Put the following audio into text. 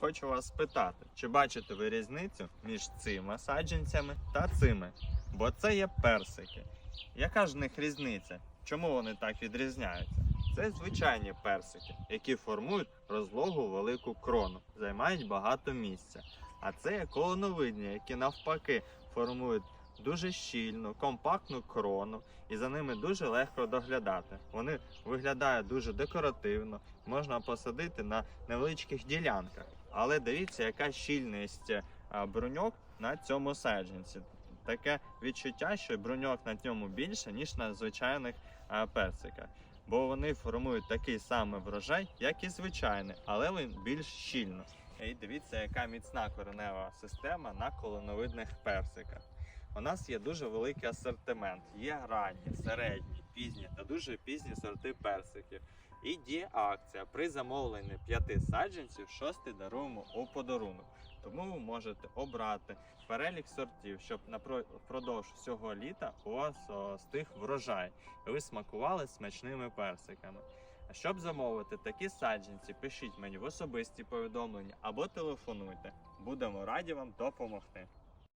хочу вас спитати, чи бачите ви різницю між цими саджанцями та цими? Бо це є персики. Яка ж в них різниця? Чому вони так відрізняються? Це звичайні персики, які формують розлогу велику крону, займають багато місця. А це є колоновидні, які навпаки формують дуже щільну, компактну крону, і за ними дуже легко доглядати. Вони виглядають дуже декоративно, можна посадити на невеличких ділянках. Але дивіться, яка щільність а, бруньок на цьому саджанці. Таке відчуття, що бруньок на ньому більше, ніж на звичайних персиках. Бо вони формують такий самий врожай, як і звичайний, але він більш щільно. І дивіться, яка міцна коренева система на колоновидних персиках. У нас є дуже великий асортимент. Є ранні, середні, пізні та дуже пізні сорти персиків. І діє акція при замовленні п'яти саджанців, шостий даруємо у подарунок. Тому ви можете обрати перелік сортів, щоб впродовж всього літа у вас о, стиг врожай, і ви смакували смачними персиками. А щоб замовити такі саджанці, пишіть мені в особисті повідомлення або телефонуйте. Будемо раді вам допомогти.